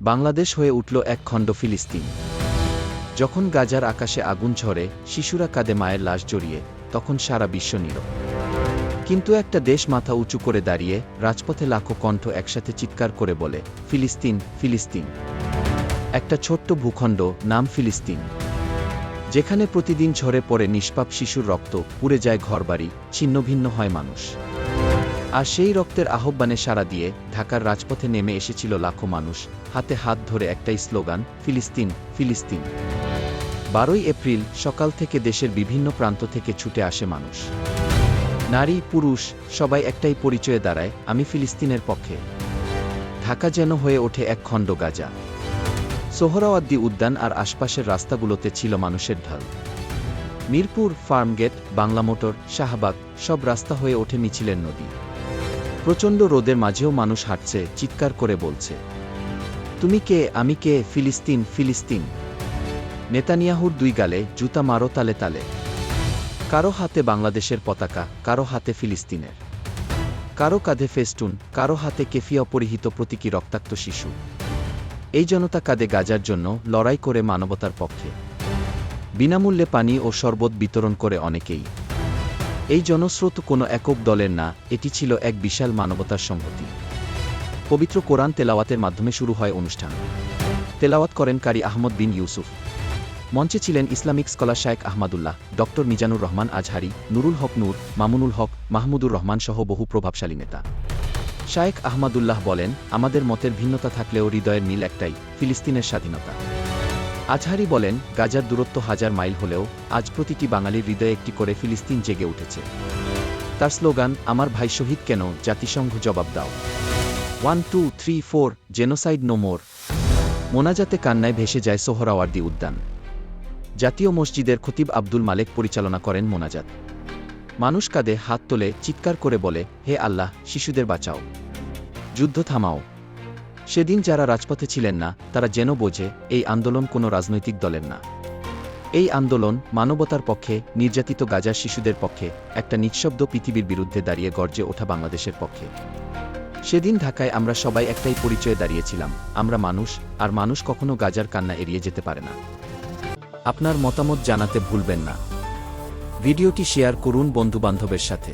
বাংলাদেশ হয়ে উঠল এক খণ্ড ফিলিস্তিন। যখন গাজার আকাশে আগুন ঝরে, শিশুরা কাঁদে মায়ের লাশ জড়িয়ে, তখন সারা বিশ্ব নীরব কিন্তু একটা দেশ মাথা উঁচু করে দাঁড়িয়ে, রাজপথে লাখো কণ্ঠ একসাথে চিৎকার করে বলে, ফিলিস্তিন ফিলিস্তিন। একটা ছোট্ট ভূখণ্ড নাম ফিলিস্তিন। যেখানে প্রতিদিন ঝরে পড়ে নিষ্পাপ শিশুর রক্ত, পুড়ে যায় ঘরবাড়ি, ছিন্নভিন্ন হয় মানুষ। আর সেই রক্তের আহ্বানে সাড়া দিয়ে ঢাকার রাজপথে নেমে এসেছিল লাখো মানুষ। হাতে হাত ধরে একটাই স্লোগান, ফিলিস্তিন ফিলিস্তিন। বারোই এপ্রিল সকাল থেকে দেশের বিভিন্ন প্রান্ত থেকে ছুটে আসে মানুষ। নারী, পুরুষ, সবাই একটাই পরিচয়ে দাঁড়ায়, আমি ফিলিস্তিনের পক্ষে। ঢাকা যেন হয়ে ওঠে এক খণ্ড গাজা। সোহরাওয়াদ্দি উদ্যান আর আশপাশের রাস্তাগুলোতে ছিল মানুষের ঢাল। মিরপুর, ফার্মগেট বাংলা মোটর শাহবাগ সব রাস্তা হয়ে ওঠে মিছিলের নদী। প্রচণ্ড রোদের মাঝেও মানুষ হাঁটছে, চিৎকার করে বলছে। তুমি কে? আমি কে? ফিলিস্তিন ফিলিস্তিন। নেতানিয়াহুর দুই গালে জুতা মারো তালে তালে। কারও হাতে বাংলাদেশের পতাকা, কারও হাতে ফিলিস্তিনের। কারও কাঁধে ফেস্টুন, কারও হাতে কেফিয়া পরিহিত প্রতীকী রক্তাক্ত শিশু। এই জনতা কাঁধে গাজার জন্য লড়াই করে মানবতার পক্ষে। বিনামূল্যে পানি ও শরবত বিতরণ করে অনেকেই। এই জনস্রোত কোনো একক দলের না, এটি ছিল এক বিশাল মানবতার সংহতি পবিত্র কোরআন তেলাওয়াতের মাধ্যমে শুরু হয় অনুষ্ঠান। তেলাওয়াত করেন কারি আহমদ বিন ইউসুফ। মঞ্চে ছিলেন Islamic scholar Shaikh Ahmadullah, doctor Mizanur Rahman Azhari, Nurul Haque Noor, Mamunul Haque, Mahmudur Rahman সহ বহু প্রভাবশালী নেতা। শায়েক আহমাদুল্লাহ বলেন, আমাদের মতের ভিন্নতা থাকলেও হৃদয়ের মিল একটাই, ফিলিস্তিনের স্বাধীনতা। আজহারি বলেন, গাজার দূরত্ব হাজার মাইল হলেও আজ প্রতিটি বাঙালির হৃদয়ে একটি করে ফিলিস্তিন জেগে উঠেছে। তার স্লোগান, আমার ভাই শহীদ কেন? জাতিসংঘ জবাব দাও। One, two, three, four, genocide no more. মোনাজাতে কান্নায় ভেসে যায় সোহরাওয়ার্দী উদ্যান। জাতীয় মসজিদের খতিব আব্দুল মালেক পরিচালনা করেন মোনাজাত। মানুষ কাঁদে, হাত তোলে, চিৎকার করে বলে, হে আল্লাহ, শিশুদের বাঁচাও। যুদ্ধ থামাও। সেদিন যারা রাজপথে ছিলেন না, তারা যেন বোঝে, এই আন্দোলন কোনো রাজনৈতিক দলের না। এই আন্দোলন মানবতার পক্ষে, নির্যাতিত গাজার শিশুদের পক্ষে, একটা নিঃশব্দ পৃথিবীর বিরুদ্ধে দাঁড়িয়ে গর্জে ওঠা বাংলাদেশের পক্ষে। সেদিন ঢাকায় আমরা সবাই একটাই পরিচয়ে দাঁড়িয়েছিলাম, আমরা মানুষ, আর মানুষ কখনো গাজার কান্না এড়িয়ে যেতে পারে না। আপনার মতামত জানাতে ভুলবেন না। ভিডিওটি শেয়ার করুন বন্ধুবান্ধবের সাথে।